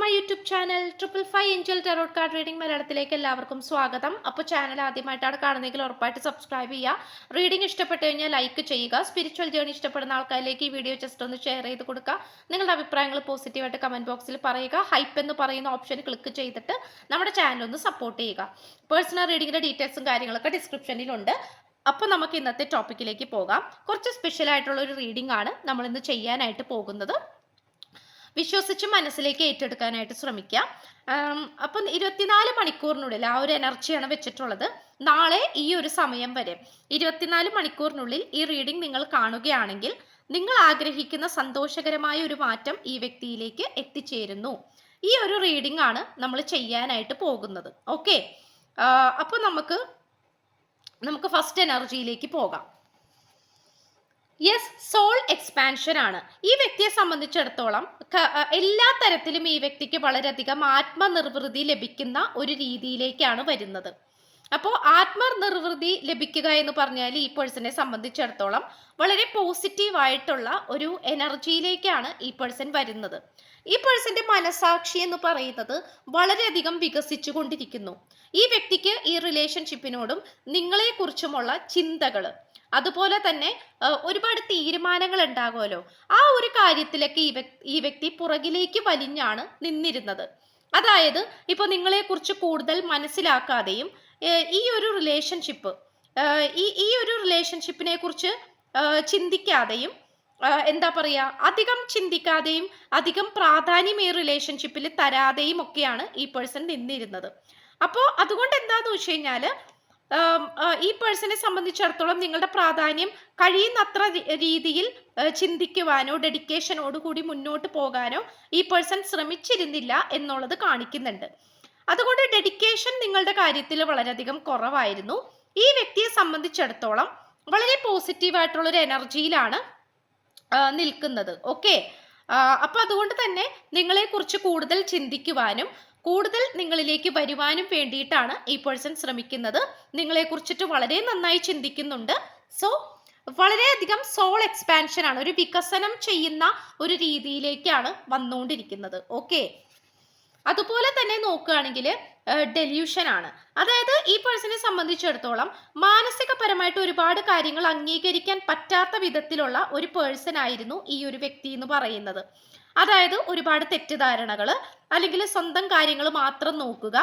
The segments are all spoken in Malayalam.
My YouTube channel triple five angel tarot card reading മലയാളത്തിലേക്ക് എല്ലാവർക്കും സ്വാഗതം. അപ്പോൾ ചാനൽ ആദ്യമായിട്ടാണ് കാണുന്നതെങ്കിൽ ഉറപ്പായിട്ട് സബ്സ്ക്രൈബ് ചെയ്യുക. റീഡിംഗ് ഇഷ്ടപ്പെട്ട് കഴിഞ്ഞാൽ ലൈക്ക് ചെയ്യുക. സ്പിരിച്വൽ ജേണി ഇഷ്ടപ്പെടുന്ന ആൾക്കാരിലേക്ക് ഈ വീഡിയോ ജസ്റ്റ് ഒന്ന് ഷെയർ ചെയ്ത് കൊടുക്കുക. നിങ്ങളുടെ അഭിപ്രായങ്ങൾ പോസിറ്റീവായിട്ട് കമന്റ് ബോക്സിൽ പറയുക. ഹൈപ്പ് എന്ന് പറയുന്ന ഓപ്ഷൻ ക്ലിക്ക് ചെയ്തിട്ട് നമ്മുടെ ചാനൽ ഒന്ന് സപ്പോർട്ട് ചെയ്യുക. പേഴ്സണൽ റീഡിങ്ങിന്റെ ഡീറ്റെയിൽസും കാര്യങ്ങളൊക്കെ ഡിസ്ക്രിപ്ഷനിലുണ്ട് അപ്പോൾ നമുക്ക് ഇന്നത്തെ ടോപ്പിക്കിലേക്ക് പോകാം. കുറച്ച് സ്പെഷ്യൽ ആയിട്ടുള്ള ഒരു റീഡിംഗ് ആണ് നമ്മൾ ഇന്ന് ചെയ്യാനായിട്ട് പോകുന്നത്. വിശ്വസിച്ച് മനസ്സിലേക്ക് ഏറ്റെടുക്കാനായിട്ട് ശ്രമിക്കാം. അപ്പം ഇരുപത്തിനാല് മണിക്കൂറിനുള്ളിൽ ആ ഒരു എനർജിയാണ് വെച്ചിട്ടുള്ളത്. നാളെ ഈ ഒരു സമയം വരെ ഇരുപത്തിനാല് മണിക്കൂറിനുള്ളിൽ ഈ റീഡിംഗ് നിങ്ങൾ കാണുകയാണെങ്കിൽ നിങ്ങൾ ആഗ്രഹിക്കുന്ന സന്തോഷകരമായ ഒരു മാറ്റം ഈ വ്യക്തിയിലേക്ക് എത്തിച്ചേരുന്നു. ഈ ഒരു റീഡിംഗ് ആണ് നമ്മൾ ചെയ്യാനായിട്ട് പോകുന്നത്. ഓക്കെ? അപ്പോൾ നമുക്ക് നമുക്ക് ഫസ്റ്റ് എനർജിയിലേക്ക് പോകാം. യെസ് സോൾ എക്സ്പാൻഷൻ ആണ്. ഈ വ്യക്തിയെ സംബന്ധിച്ചിടത്തോളം എല്ലാ തരത്തിലും ഈ വ്യക്തിക്ക് വളരെയധികം ആത്മനിർവൃതി ലഭിക്കുന്ന ഒരു രീതിയിലേക്കാണ് വരുന്നത്. അപ്പോൾ ആത്മനിർവൃതി ലഭിക്കുക എന്ന് പറഞ്ഞാൽ ഈ പേഴ്സണെ സംബന്ധിച്ചിടത്തോളം വളരെ പോസിറ്റീവായിട്ടുള്ള ഒരു എനർജിയിലേക്കാണ് ഈ പേഴ്സൺ വരുന്നത്. ഈ പേഴ്സന്റെ മനസാക്ഷി എന്ന് പറയുന്നത് വളരെയധികം വികസിച്ചു കൊണ്ടിരിക്കുന്നു ഈ വ്യക്തിക്ക് ഈ റിലേഷൻഷിപ്പിനോടും നിങ്ങളെക്കുറിച്ചുമുള്ള ചിന്തകൾ അതുപോലെ തന്നെ ഒരുപാട് തീരുമാനങ്ങൾ ഉണ്ടാകുമല്ലോ. ആ ഒരു കാര്യത്തിലൊക്കെ ഈ വ്യക്തി ഈ വ്യക്തി പുറകിലേക്ക് വലിഞ്ഞാണ് നിന്നിരുന്നത്. അതായത് ഇപ്പോൾ നിങ്ങളെക്കുറിച്ച് കൂടുതൽ മനസ്സിലാക്കാതെയും ഈ ഒരു റിലേഷൻഷിപ്പ് ഈ ഈ ഒരു റിലേഷൻഷിപ്പിനെ കുറിച്ച് ചിന്തിക്കാതെയും എന്താ പറയുക അധികം ചിന്തിക്കാതെയും അധികം പ്രാധാന്യം ഈ റിലേഷൻഷിപ്പിൽ തരാതെയും ഒക്കെയാണ് ഈ പേഴ്സൺ നിന്നിരുന്നത്. അപ്പോൾ അതുകൊണ്ട് എന്താന്ന് വെച്ച് കഴിഞ്ഞാൽ ഈ പേഴ്സണെ സംബന്ധിച്ചിടത്തോളം നിങ്ങളുടെ പ്രാധാന്യം കഴിയുന്നത്ര രീതിയിൽ ചിന്തിക്കുവാനോ ഡെഡിക്കേഷനോട് കൂടി മുന്നോട്ട് പോകാനോ ഈ പേഴ്സൺ ശ്രമിച്ചിരുന്നില്ല എന്നുള്ളത് കാണിക്കുന്നുണ്ട്. അതുകൊണ്ട് ഡെഡിക്കേഷൻ നിങ്ങളുടെ കാര്യത്തിൽ വളരെയധികം കുറവായിരുന്നു. ഈ വ്യക്തിയെ സംബന്ധിച്ചിടത്തോളം വളരെ പോസിറ്റീവായിട്ടുള്ള ഒരു എനർജിയിലാണ് നിൽക്കുന്നത്. ഓക്കെ അപ്പൊ അതുകൊണ്ട് തന്നെ നിങ്ങളെക്കുറിച്ച് കൂടുതൽ ചിന്തിക്കുവാനും കൂടുതൽ നിങ്ങളിലേക്ക് വരുവാനും വേണ്ടിയിട്ടാണ് ഈ പേഴ്സൺ ശ്രമിക്കുന്നത്. നിങ്ങളെ കുറിച്ചിട്ട് വളരെ നന്നായി ചിന്തിക്കുന്നുണ്ട്. സോ വളരെയധികം സോൾ എക്സ്പാൻഷൻ ആണ് ഒരു വികസനം ചെയ്യുന്ന ഒരു രീതിയിലേക്കാണ് വന്നുകൊണ്ടിരിക്കുന്നത്. ഓക്കെ അതുപോലെ തന്നെ നോക്കുകയാണെങ്കിൽ ഡെല്യൂഷൻ ആണ്. അതായത് ഈ പേഴ്സണെ സംബന്ധിച്ചിടത്തോളം മാനസികപരമായിട്ട് ഒരുപാട് കാര്യങ്ങൾ അംഗീകരിക്കാൻ പറ്റാത്ത വിധത്തിലുള്ള ഒരു പേഴ്സൺ ആയിരുന്നു ഈ ഒരു വ്യക്തി എന്ന് പറയുന്നത്. അതായത് ഒരുപാട് തെറ്റിദ്ധാരണകൾ അല്ലെങ്കിൽ സ്വന്തം കാര്യങ്ങൾ മാത്രം നോക്കുക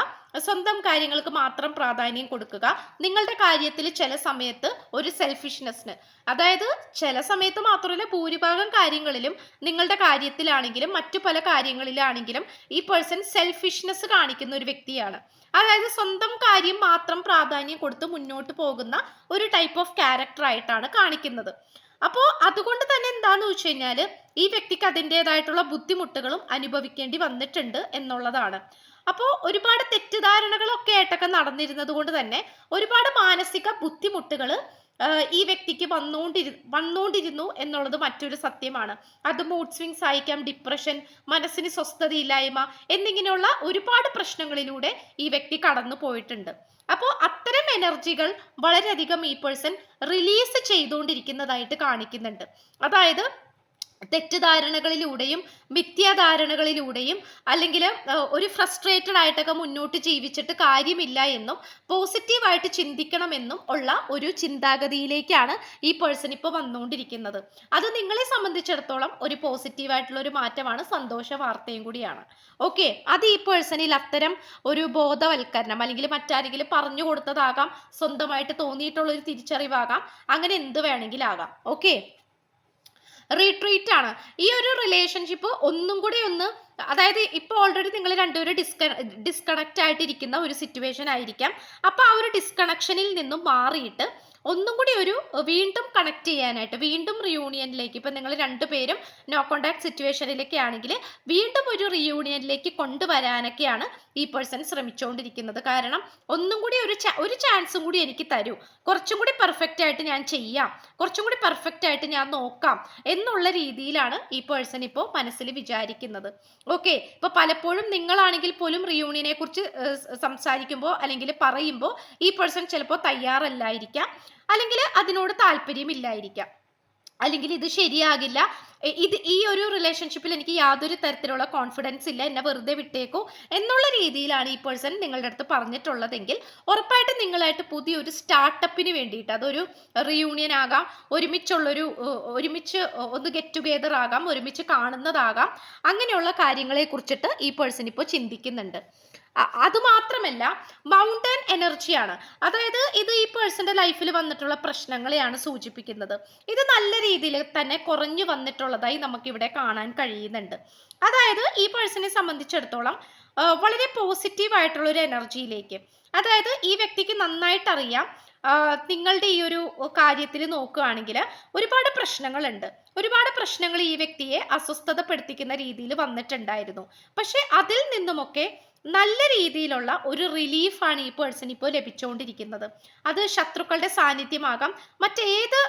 സ്വന്തം കാര്യങ്ങൾക്ക് മാത്രം പ്രാധാന്യം കൊടുക്കുക. നിങ്ങളുടെ കാര്യത്തിൽ ചില സമയത്ത് ഒരു സെൽഫിഷ്നെസ്സിന് അതായത് ചില സമയത്ത് മാത്രമല്ല ഭൂരിഭാഗം കാര്യങ്ങളിലും നിങ്ങളുടെ കാര്യത്തിലാണെങ്കിലും മറ്റു പല കാര്യങ്ങളിലാണെങ്കിലും ഈ പേഴ്സൺ സെൽഫിഷ്നെസ് കാണിക്കുന്ന ഒരു വ്യക്തിയാണ്. അതായത് സ്വന്തം കാര്യം മാത്രം പ്രാധാന്യം കൊടുത്ത് മുന്നോട്ട് പോകുന്ന ഒരു ടൈപ്പ് ഓഫ് ക്യാരക്ടർ ആയിട്ടാണ് കാണിക്കുന്നത്. അപ്പോൾ അതുകൊണ്ട് തന്നെ എന്താന്ന് വെച്ച് കഴിഞ്ഞാൽ ഈ വ്യക്തിക്ക് അതിന്റെതായിട്ടുള്ള ബുദ്ധിമുട്ടുകളും അനുഭവിക്കേണ്ടി വന്നിട്ടുണ്ട് എന്നുള്ളതാണ്. അപ്പോൾ ഒരുപാട് തെറ്റിദ്ധാരണകളൊക്കെ ആയിട്ടൊക്കെ നടന്നിരുന്നത് കൊണ്ട് തന്നെ ഒരുപാട് മാനസിക ബുദ്ധിമുട്ടുകൾ ഈ വ്യക്തിക്ക് വന്നുകൊണ്ടിരു വന്നുകൊണ്ടിരുന്നു എന്നുള്ളത് മറ്റൊരു സത്യമാണ്. അത് മൂഡ് സ്വിങ്സ് ആയിരിക്കാം ഡിപ്രഷൻ മനസ്സിന് സ്വസ്ഥതയില്ലായ്മ എന്നിങ്ങനെയുള്ള ഒരുപാട് പ്രശ്നങ്ങളിലൂടെ ഈ വ്യക്തി കടന്നു പോയിട്ടുണ്ട്. അപ്പോൾ അത്തരം എനർജികൾ വളരെയധികം ഈ പേഴ്സൺ റിലീസ് ചെയ്തുകൊണ്ടിരിക്കുന്നതായിട്ട് കാണിക്കുന്നുണ്ട്. അതായത് തെറ്റിദ്ധാരണകളിലൂടെയും മിഥ്യാധാരണകളിലൂടെയും അല്ലെങ്കിൽ ഒരു ഫ്രസ്ട്രേറ്റഡ് ആയിട്ടൊക്കെ മുന്നോട്ട് ജീവിച്ചിട്ട് കാര്യമില്ല എന്നും പോസിറ്റീവായിട്ട് ചിന്തിക്കണമെന്നും ഉള്ള ഒരു ചിന്താഗതിയിലേക്കാണ് ഈ പേഴ്സൺ ഇപ്പോൾ വന്നുകൊണ്ടിരിക്കുന്നത്. അത് നിങ്ങളെ സംബന്ധിച്ചിടത്തോളം ഒരു പോസിറ്റീവായിട്ടുള്ള ഒരു മാറ്റമാണ് സന്തോഷ വാർത്തയും കൂടിയാണ്. ഓക്കെ അത് ഈ പേഴ്സണിൽ അത്തരം ഒരു ബോധവൽക്കരണം അല്ലെങ്കിൽ മറ്റാരെങ്കിലും പറഞ്ഞു കൊടുത്തതാകാം സ്വന്തമായിട്ട് തോന്നിയിട്ടുള്ള ഒരു തിരിച്ചറിവാകാം അങ്ങനെ എന്ത് വേണമെങ്കിലാകാം ഓക്കെ റീട്രീറ്റ് ആണ്. ഈ ഒരു റിലേഷൻഷിപ്പ് ഒന്നും കൂടി ഒന്ന് അതായത് ഇപ്പോൾ ഓൾറെഡി നിങ്ങൾ രണ്ടുപേരും ഡിസ്ക ഡിസ്കണക്റ്റ് ആയിട്ടിരിക്കുന്ന ഒരു സിറ്റുവേഷൻ ആയിരിക്കാം. അപ്പോൾ ആ ഒരു ഡിസ്കണക്ഷനിൽ നിന്നും മാറിയിട്ട് ഒന്നും കൂടി ഒരു വീണ്ടും കണക്ട് ചെയ്യാനായിട്ട് വീണ്ടും റിയൂണിയനിലേക്ക് ഇപ്പം നിങ്ങൾ രണ്ടുപേരും നോ കോണ്ടാക്ട് സിറ്റുവേഷനിലൊക്കെ ആണെങ്കിൽ വീണ്ടും ഒരു റിയൂണിയനിലേക്ക് കൊണ്ടുവരാനൊക്കെയാണ് ഈ പേഴ്സൺ ശ്രമിച്ചുകൊണ്ടിരിക്കുന്നത്. കാരണം ഒന്നും കൂടി ഒരു ഒരു ചാൻസും കൂടി എനിക്ക് തരൂ. കുറച്ചും കൂടി പെർഫെക്റ്റ് ആയിട്ട് ഞാൻ ചെയ്യാം. കുറച്ചും കൂടി പെർഫെക്റ്റ് ആയിട്ട് ഞാൻ നോക്കാം എന്നുള്ള രീതിയിലാണ് ഈ പേഴ്സൺ ഇപ്പോൾ മനസ്സിൽ വിചാരിക്കുന്നത്. ഓക്കെ ഇപ്പോൾ പലപ്പോഴും നിങ്ങളാണെങ്കിൽ പോലും റിയൂണിയനെ കുറിച്ച് സംസാരിക്കുമ്പോൾ അല്ലെങ്കിൽ പറയുമ്പോൾ ഈ പേഴ്സൺ ചിലപ്പോൾ തയ്യാറല്ലായിരിക്കാം. അല്ലെങ്കിൽ അതിനോട് താല്പര്യമില്ലായിരിക്കാം. അല്ലെങ്കിൽ ഇത് ശരിയാകില്ല. ഇത് ഈ ഒരു റിലേഷൻഷിപ്പിൽ എനിക്ക് യാതൊരു തരത്തിലുള്ള കോൺഫിഡൻസ് ഇല്ല. എന്നെ വെറുതെ വിട്ടേക്കൂ എന്നുള്ള രീതിയിലാണ് ഈ പേഴ്സൺ നിങ്ങളുടെ അടുത്ത് പറഞ്ഞിട്ടുള്ളതെങ്കിൽ ഉറപ്പായിട്ടും നിങ്ങളായിട്ട് പുതിയൊരു സ്റ്റാർട്ടപ്പിന് വേണ്ടിയിട്ട് അതൊരു റിയൂണിയൻ ആകാം ഒരുമിച്ചുള്ളൊരു ഒരുമിച്ച് ഒന്ന് ഗെറ്റ് ടുഗെദർ ആകാം ഒരുമിച്ച് കാണുന്നതാകാം. അങ്ങനെയുള്ള കാര്യങ്ങളെ കുറിച്ചിട്ട് ഈ പേഴ്സൺ ഇപ്പോൾ ചിന്തിക്കുന്നുണ്ട്. അ- അത് മാത്രമല്ല മൗണ്ടൻ എനർജിയാണ് അതായത് ഇത് ഈ പേഴ്സന്റെ ലൈഫിൽ വന്നിട്ടുള്ള പ്രശ്നങ്ങളെയാണ് സൂചിപ്പിക്കുന്നത്. ഇത് നല്ല രീതിയിൽ തന്നെ കുറഞ്ഞു വന്നിട്ടുള്ളതായി നമുക്കിവിടെ കാണാൻ കഴിയുന്നുണ്ട്. അതായത് ഈ പേഴ്സണെ സംബന്ധിച്ചിടത്തോളം വളരെ പോസിറ്റീവ് ആയിട്ടുള്ള ഒരു എനർജിയിലേക്ക് അതായത് ഈ വ്യക്തിക്ക് നന്നായിട്ട് അറിയാം നിങ്ങളുടെ ഈ ഒരു കാര്യത്തിൽ നോക്കുകയാണെങ്കിൽ ഒരുപാട് പ്രശ്നങ്ങളുണ്ട്. ഒരുപാട് പ്രശ്നങ്ങൾ ഈ വ്യക്തിയെ അസ്വസ്ഥതപ്പെടുത്തിക്കുന്ന രീതിയിൽ വന്നിട്ടുണ്ടായിരുന്നു. പക്ഷെ അതിൽ നിന്നുമൊക്കെ നല്ല രീതിയിലുള്ള ഒരു റിലീഫാണ് ഈ പേഴ്സൺ ഇപ്പോൾ ലഭിച്ചുകൊണ്ടിരിക്കുന്നത് അത് ശത്രുക്കളുടെ സാന്നിധ്യമാകാം. മറ്റേത്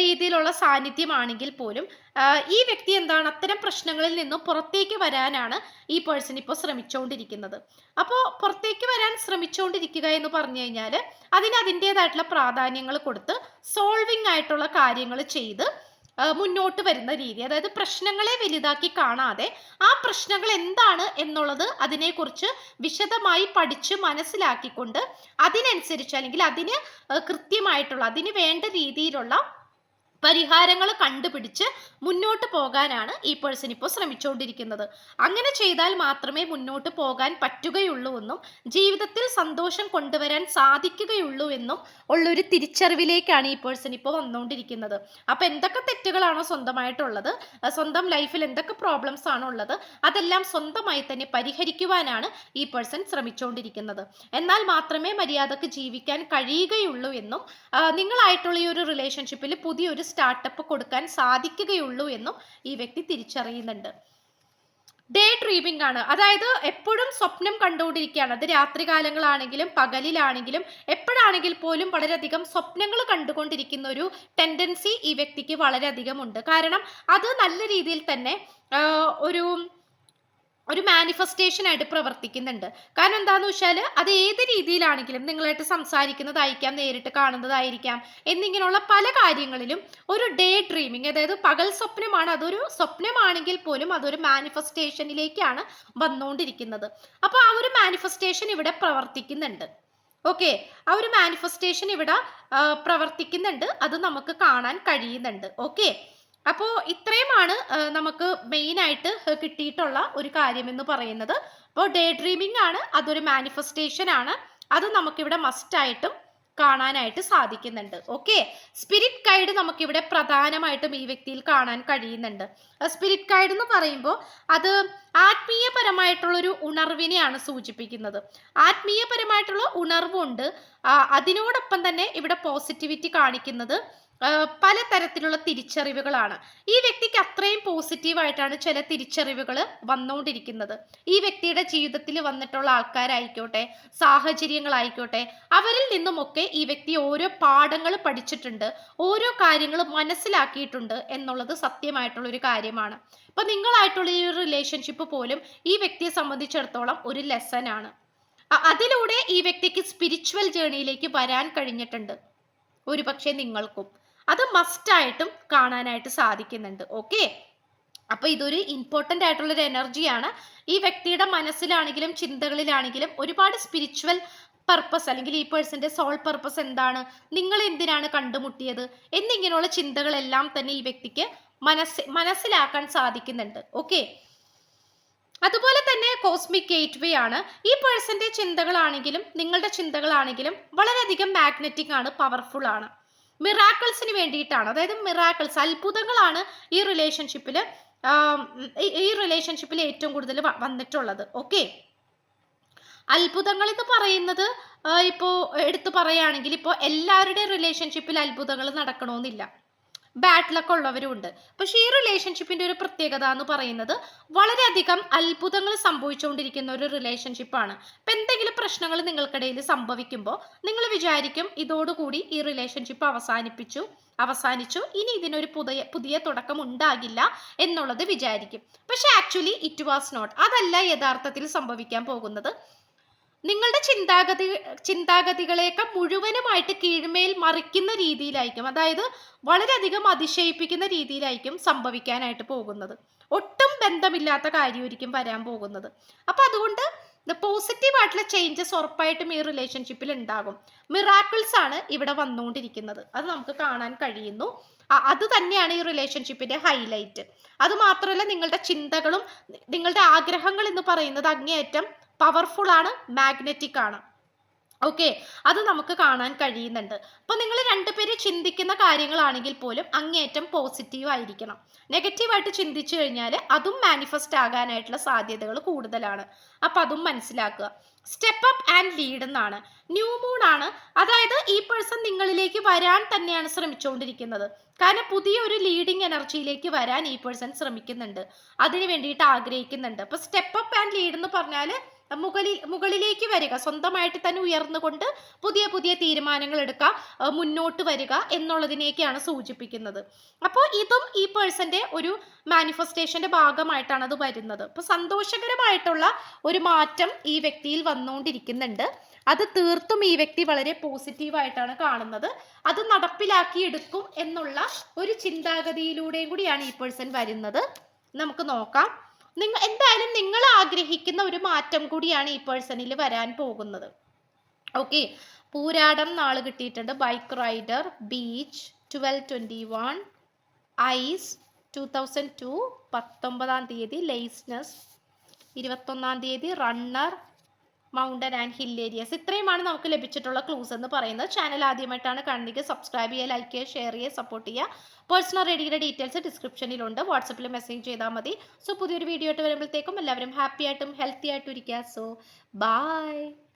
രീതിയിലുള്ള സാന്നിധ്യമാണെങ്കിൽ പോലും ഈ വ്യക്തി എന്താണ് അത്തരം പ്രശ്നങ്ങളിൽ നിന്നും പുറത്തേക്ക് വരാനാണ് ഈ പേഴ്സൺ ഇപ്പോൾ ശ്രമിച്ചുകൊണ്ടിരിക്കുന്നത് അപ്പോൾ പുറത്തേക്ക് വരാൻ ശ്രമിച്ചുകൊണ്ടിരിക്കുക എന്ന് പറഞ്ഞു കഴിഞ്ഞാൽ അതിന് അതിന്റെതായിട്ടുള്ള പ്രാധാന്യങ്ങൾ കൊടുത്ത് സോൾവിങ് ആയിട്ടുള്ള കാര്യങ്ങൾ ചെയ്ത് മുന്നോട്ട് വരുന്ന രീതി അതായത് പ്രശ്നങ്ങളെ വലുതാക്കി കാണാതെ ആ പ്രശ്നങ്ങൾ എന്താണ് എന്നുള്ളത് അതിനെക്കുറിച്ച് വിശദമായി പഠിച്ച് മനസ്സിലാക്കിക്കൊണ്ട് അതിനനുസരിച്ച് അല്ലെങ്കിൽ അതിന് കൃത്യമായിട്ടുള്ള അതിന് വേണ്ട രീതിയിലുള്ള പരിഹാരങ്ങൾ കണ്ടുപിടിച്ച് മുന്നോട്ട് പോകാനാണ് ഈ പേഴ്സൺ ഇപ്പോൾ ശ്രമിച്ചുകൊണ്ടിരിക്കുന്നത് അങ്ങനെ ചെയ്താൽ മാത്രമേ മുന്നോട്ട് പോകാൻ പറ്റുകയുള്ളൂ എന്നും ജീവിതത്തിൽ സന്തോഷം കൊണ്ടുവരാൻ സാധിക്കുകയുള്ളൂ എന്നും ഉള്ളൊരു തിരിച്ചറിവിലേക്കാണ് ഈ പേഴ്സൺ ഇപ്പോൾ വന്നുകൊണ്ടിരിക്കുന്നത് അപ്പോൾ എന്തൊക്കെ തെറ്റുകളാണോ സ്വന്തമായിട്ടുള്ളത്? സ്വന്തം ലൈഫിൽ എന്തൊക്കെ പ്രോബ്ലംസ് ആണോ ഉള്ളത്? അതെല്ലാം സ്വന്തമായി തന്നെ പരിഹരിക്കുവാനാണ് ഈ പേഴ്സൺ ശ്രമിച്ചുകൊണ്ടിരിക്കുന്നത് എന്നാൽ മാത്രമേ മര്യാദയ്ക്ക് ജീവിക്കാൻ കഴിയുകയുള്ളൂ എന്നും നിങ്ങളായിട്ടുള്ള ഈ ഒരു റിലേഷൻഷിപ്പിൽ പുതിയൊരു സ്റ്റാർട്ടപ്പ് കൊടുക്കാൻ സാധിക്കുകയുള്ളൂ എന്നും ഈ വ്യക്തി തിരിച്ചറിയുന്നുണ്ട്. ഡേ ഡ്രീമിംഗ് ആണ്. അതായത് എപ്പോഴും സ്വപ്നം കണ്ടുകൊണ്ടിരിക്കുകയാണ്. അത് രാത്രി കാലങ്ങളാണെങ്കിലും പകലിലാണെങ്കിലും എപ്പോഴാണെങ്കിൽ പോലും വളരെയധികം സ്വപ്നങ്ങൾ കണ്ടുകൊണ്ടിരിക്കുന്ന ഒരു ടെൻഡൻസി ഈ വ്യക്തിക്ക് വളരെയധികം ഉണ്ട്. കാരണം അത് നല്ല രീതിയിൽ തന്നെ ഒരു ഒരു മാനിഫെസ്റ്റേഷൻ ആയിട്ട് പ്രവർത്തിക്കുന്നുണ്ട്. കാരണം എന്താന്ന് വെച്ചാൽ അത് ഏത് രീതിയിലാണെങ്കിലും നിങ്ങളായിട്ട് സംസാരിക്കുന്നതായിരിക്കാം നേരിട്ട് കാണുന്നതായിരിക്കാം എന്നിങ്ങനെയുള്ള പല കാര്യങ്ങളിലും ഒരു ഡേ ഡ്രീമിങ് അതായത് പകൽ സ്വപ്നമാണ് അതൊരു സ്വപ്നമാണെങ്കിൽ പോലും അതൊരു മാനിഫെസ്റ്റേഷനിലേക്കാണ് വന്നുകൊണ്ടിരിക്കുന്നത് അപ്പോൾ ആ ഒരു മാനിഫെസ്റ്റേഷൻ ഇവിടെ പ്രവർത്തിക്കുന്നുണ്ട്. ഓക്കെ ആ ഒരു മാനിഫെസ്റ്റേഷൻ ഇവിടെ പ്രവർത്തിക്കുന്നുണ്ട്. അത് നമുക്ക് കാണാൻ കഴിയുന്നുണ്ട്. ഓക്കെ അപ്പോൾ ഇത്രയുമാണ് നമുക്ക് മെയിനായിട്ട് കിട്ടിയിട്ടുള്ള ഒരു കാര്യം എന്ന് പറയുന്നത്. അപ്പോൾ ഡേ ഡ്രീമിംഗ് ആണ് അതൊരു മാനിഫെസ്റ്റേഷൻ ആണ്. അത് നമുക്കിവിടെ മസ്റ്റായിട്ടും കാണാനായിട്ട് സാധിക്കുന്നുണ്ട്. ഓക്കെ സ്പിരിറ്റ് ഗൈഡ് നമുക്കിവിടെ പ്രധാനമായിട്ടും ഈ വ്യക്തിയിൽ കാണാൻ കഴിയുന്നുണ്ട്. സ്പിരിറ്റ് ഗൈഡ് എന്ന് പറയുമ്പോൾ അത് ആത്മീയപരമായിട്ടുള്ളൊരു ഉണർവിനെയാണ് സൂചിപ്പിക്കുന്നത്. ആത്മീയപരമായിട്ടുള്ള ഉണർവുണ്ട് അതിനോടൊപ്പം തന്നെ ഇവിടെ പോസിറ്റിവിറ്റി കാണിക്കുന്നത് പല പലതരത്തിലുള്ള തിരിച്ചറിവുകളാണ്. ഈ വ്യക്തിക്ക് അത്രയും പോസിറ്റീവായിട്ടാണ് ചില തിരിച്ചറിവുകൾ വന്നുകൊണ്ടിരിക്കുന്നത്. ഈ വ്യക്തിയുടെ ജീവിതത്തിൽ വന്നിട്ടുള്ള ആൾക്കാരായിക്കോട്ടെ സാഹചര്യങ്ങളായിക്കോട്ടെ അവരിൽ നിന്നുമൊക്കെ ഈ വ്യക്തി ഓരോ പാഠങ്ങൾ പഠിച്ചിട്ടുണ്ട് ഓരോ കാര്യങ്ങൾ മനസ്സിലാക്കിയിട്ടുണ്ട് എന്നുള്ളത് സത്യമായിട്ടുള്ള ഒരു കാര്യമാണ്. ഇപ്പൊ നിങ്ങളായിട്ടുള്ള ഈ ഒരു റിലേഷൻഷിപ്പ് പോലും ഈ വ്യക്തിയെ സംബന്ധിച്ചിടത്തോളം ഒരു ലെസൺ ആണ്. അതിലൂടെ ഈ വ്യക്തിക്ക് സ്പിരിച്വൽ ജേണിയിലേക്ക് വരാൻ കഴിഞ്ഞിട്ടുണ്ട്. ഒരു പക്ഷേ നിങ്ങൾക്കും. അത് മസ്റ്റായിട്ടും കാണാനായിട്ട് സാധിക്കുന്നുണ്ട്. ഓക്കെ അപ്പൊ ഇതൊരു ഇമ്പോർട്ടന്റ് ആയിട്ടുള്ള ഒരു എനർജിയാണ് ഈ വ്യക്തിയുടെ മനസ്സിലാണെങ്കിലും ചിന്തകളിലാണെങ്കിലും ഒരുപാട് സ്പിരിച്വൽ പർപ്പസ് അല്ലെങ്കിൽ ഈ പേഴ്സന്റെ സോൾ പർപ്പസ് എന്താണ്? നിങ്ങൾ എന്തിനാണ് കണ്ടുമുട്ടിയത്? എന്നിങ്ങനെയുള്ള ചിന്തകളെല്ലാം തന്നെ ഈ വ്യക്തിക്ക് മനസ്സ് മനസ്സിലാക്കാൻ സാധിക്കുന്നുണ്ട്. ഓക്കെ അതുപോലെ തന്നെ കോസ്മിക് ഗേറ്റ് വേ ആണ്. ഈ പേഴ്സന്റെ ചിന്തകളാണെങ്കിലും നിങ്ങളുടെ ചിന്തകളാണെങ്കിലും വളരെയധികം മാഗ്നറ്റിക് ആണ് പവർഫുൾ ആണ്. മിറാക്കിൾസിന് വേണ്ടിയിട്ടാണ്. അതായത് മിറാക്കിൾസ് അത്ഭുതങ്ങളാണ് ഈ റിലേഷൻഷിപ്പിൽ ഈ റിലേഷൻഷിപ്പിൽ ഏറ്റവും കൂടുതൽ വന്നിട്ടുള്ളത്. ഓക്കെ അത്ഭുതങ്ങൾ എന്ന് പറയുന്നത് ഇപ്പോൾ എടുത്തു പറയുകയാണെങ്കിൽ ഇപ്പോൾ എല്ലാവരുടെയും റിലേഷൻഷിപ്പിൽ അത്ഭുതങ്ങൾ നടക്കണമെന്നില്ല ബാഡ് ലക്ക് ഉള്ളവരും ഉണ്ട് പക്ഷെ ഈ റിലേഷൻഷിപ്പിന്റെ ഒരു പ്രത്യേകത എന്ന് പറയുന്നത് വളരെയധികം അത്ഭുതങ്ങൾ സംഭവിച്ചുകൊണ്ടിരിക്കുന്ന ഒരു റിലേഷൻഷിപ്പാണ് ഇപ്പം എന്തെങ്കിലും പ്രശ്നങ്ങൾ നിങ്ങൾക്കിടയിൽ സംഭവിക്കുമ്പോൾ നിങ്ങൾ വിചാരിക്കും ഇതോടുകൂടി ഈ റിലേഷൻഷിപ്പ് അവസാനിപ്പിച്ചു അവസാനിച്ചു. ഇനി ഇതിനൊരു പുതിയ പുതിയ തുടക്കം ഉണ്ടാകില്ല എന്നുള്ളത് വിചാരിക്കും. പക്ഷെ ആക്ച്വലി ഇറ്റ് വാസ് നോട്ട് അതല്ല യഥാർത്ഥത്തിൽ സംഭവിക്കാൻ പോകുന്നത്. നിങ്ങളുടെ ചിന്താഗതി ചിന്താഗതികളെയൊക്കെ മുഴുവനുമായിട്ട് കീഴ്മേൽ മറിക്കുന്ന രീതിയിലായിരിക്കും. അതായത് വളരെയധികം അതിശയിപ്പിക്കുന്ന രീതിയിലായിരിക്കും സംഭവിക്കാനായിട്ട് പോകുന്നത്. ഒട്ടും ബന്ധമില്ലാത്ത കാര്യമായിരിക്കും വരാൻ പോകുന്നത്. അപ്പോൾ അതുകൊണ്ട് പോസിറ്റീവ് ആയിട്ടുള്ള ചേഞ്ചസ് ഉറപ്പായിട്ടും ഈ റിലേഷൻഷിപ്പിൽ ഉണ്ടാകും. മിറാക്കിൾസ് ആണ് ഇവിടെ വന്നുകൊണ്ടിരിക്കുന്നത്. അത് നമുക്ക് കാണാൻ കഴിയുന്നു. അത് തന്നെയാണ് ഈ റിലേഷൻഷിപ്പിന്റെ ഹൈലൈറ്റ്. അത് മാത്രമല്ല നിങ്ങളുടെ ചിന്തകളും നിങ്ങളുടെ ആഗ്രഹങ്ങൾ എന്ന് പറയുന്നത് അങ്ങേയറ്റം പവർഫുൾ ആണ് മാഗ്നറ്റിക് ആണ്. ഓക്കെ അത് നമുക്ക് കാണാൻ കഴിയുന്നുണ്ട്. അപ്പോൾ നിങ്ങൾ രണ്ടുപേര് ചിന്തിക്കുന്ന കാര്യങ്ങളാണെങ്കിൽ പോലും അങ്ങേറ്റം പോസിറ്റീവ് ആയിരിക്കണം. നെഗറ്റീവായിട്ട് ചിന്തിച്ചു കഴിഞ്ഞാൽ അതും മാനിഫെസ്റ്റ് ആകാനായിട്ടുള്ള സാധ്യതകൾ കൂടുതലാണ്. അപ്പോൾ അതും മനസ്സിലാക്കുക. സ്റ്റെപ്പ് അപ്പ് ആൻഡ് ലീഡ് എന്നാണ്. ന്യൂ മൂൺ ആണ്. അതായത് ഈ പേഴ്സൺ നിങ്ങളിലേക്ക് വരാൻ തന്നെയാണ് ശ്രമിച്ചുകൊണ്ടിരിക്കുന്നത് കാരണം പുതിയ ഒരു ലീഡിങ് എനർജിയിലേക്ക് വരാൻ ഈ പേഴ്സൺ ശ്രമിക്കുന്നുണ്ട്. അതിന് വേണ്ടിയിട്ട് ആഗ്രഹിക്കുന്നുണ്ട്. അപ്പോൾ സ്റ്റെപ്പ് അപ്പ് ആൻഡ് ലീഡ് എന്ന് പറഞ്ഞാൽ മുകളിൽ മുകളിലേക്ക് വരിക. സ്വന്തമായിട്ട് തന്നെ ഉയർന്നുകൊണ്ട് പുതിയ പുതിയ തീരുമാനങ്ങൾ എടുക്കുക മുന്നോട്ട് വരിക എന്നുള്ളതിനെയൊക്കെയാണ് സൂചിപ്പിക്കുന്നത്. അപ്പോൾ ഇതും ഈ പേഴ്സന്റെ ഒരു മാനിഫെസ്റ്റേഷന്റെ ഭാഗമായിട്ടാണ് അത് വരുന്നത്. അപ്പോൾ സന്തോഷകരമായിട്ടുള്ള ഒരു മാറ്റം ഈ വ്യക്തിയിൽ വന്നുകൊണ്ടിരിക്കുന്നുണ്ട്. അത് തീർത്തും ഈ വ്യക്തി വളരെ പോസിറ്റീവായിട്ടാണ് കാണുന്നത്. അത് നടപ്പിലാക്കിയെടുക്കും എന്നുള്ള ഒരു ചിന്താഗതിയിലൂടെയും കൂടിയാണ് ഈ പേഴ്സൺ വരുന്നത്. നമുക്ക് നോക്കാം. നിങ്ങൾ എന്തായാലും നിങ്ങൾ ആഗ്രഹിക്കുന്ന ഒരു മാറ്റം കൂടിയാണ് ഈ പേഴ്സണിൽ വരാൻ പോകുന്നത്. ഓക്കെ പൂരാടം നാൾ കിട്ടിയിട്ടുണ്ട്. Bike rider beach twelve twenty one ice two thousand two പത്തൊമ്പതാം തീയതി ലേസ്നസ് ഇരുപത്തൊന്നാം തീയതി runner mountain and hill areas ഇത്രയുമാണ് നമുക്ക് ലഭിച്ചിട്ടുള്ള ക്ലൂസ് എന്ന് പറയുന്നത്. ചാനൽ ആദ്യമായിട്ടാണ് കാണുന്നത് സബ്സ്ക്രൈബ് ചെയ്യുക ലൈക്ക് ചെയ്യുക ഷെയർ ചെയ്യുക സപ്പോർട്ട് ചെയ്യുക. പേഴ്സണൽ റെഡിയുടെ ഡീറ്റെയിൽസ് ഡിസ്ക്രിപ്ഷനിലുണ്ട് വാട്സപ്പിൽ മെസ്സേജ് ചെയ്താൽ മതി. സോ പുതിയൊരു വീഡിയോ ആയിട്ട് വരുമ്പോഴത്തേക്കും എല്ലാവരും ഹാപ്പി ആയിട്ടും ഹെൽത്തി ആയിട്ടും ഇരിക്കുക. So by